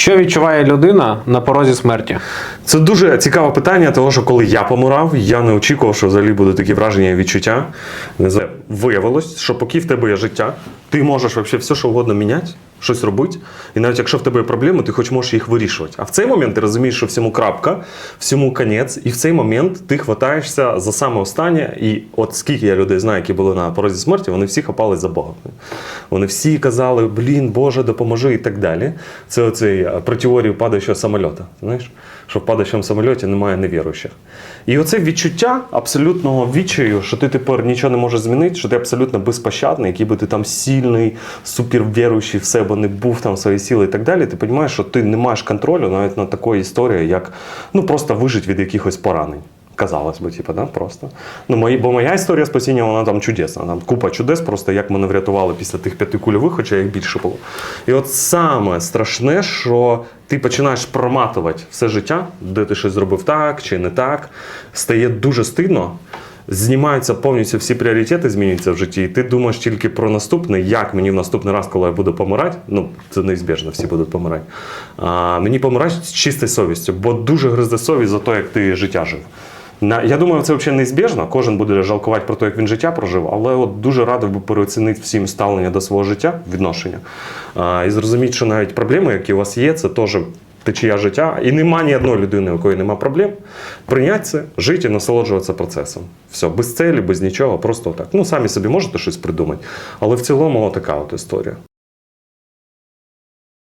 Що відчуває людина на порозі смерті? Це дуже цікаве питання, тому що коли я помирав, я не очікував, що взагалі буде такі враження і відчуття. Не Виявилось, що поки в тебе є життя, ти можеш вообще все, що угодно міняти, щось робити. І навіть якщо в тебе є проблеми, ти хоч можеш їх вирішувати. А в цей момент ти розумієш, що всьому крапка, всьому конець, і в цей момент ти хватаєшся за саме останнє. І от скільки я людей знаю, які були на порозі смерті, вони всі хапались за Бога. Вони всі казали, блін, Боже, допоможи і так далі. Це оцей е, про теорію падаючого самольота. Знаєш, що в падаючому самольоті немає невіруючих. І оце відчуття абсолютного відчаю, що ти тепер нічого не можеш змінити, що ти абсолютно безпощадний, який би ти там сильний, супервіруючий в себе не був там свої сили і так далі. Ти розумієш, що ти не маєш контролю навіть на такої історії, як ну просто вижити від якихось поранень. Казалось би, типу, да, просто. Ну, мої, бо моя історія спасіння, вона там чудесна. Там купа чудес, просто як мене врятували після тих п'яти кульових, хоча їх більше було. І от саме страшне, що ти починаєш проматувати все життя, де ти щось зробив так чи не так, стає дуже стидно. Знімаються повністю всі пріоритети, змінюються в житті, і ти думаєш тільки про наступне, як мені в наступний раз, коли я буду помирати, ну це неізбіжно, всі будуть помирати. А, мені помирати з чистою совістю, бо дуже гризде совість за те, як ти життя жив. На, я думаю, це взагалі неізбіжно. Кожен буде жалкувати про те, як він життя прожив, але от дуже радив би переоцінити всім ставлення до свого життя, відношення. А, і зрозуміти, що навіть проблеми, які у вас є, це теж течія життя. І нема ні одної людини, у якої нема проблем. Прийняти це, жити і насолоджуватися процесом. Все, без целі, без нічого, просто так. Ну, самі собі можете щось придумати. Але в цілому така от історія.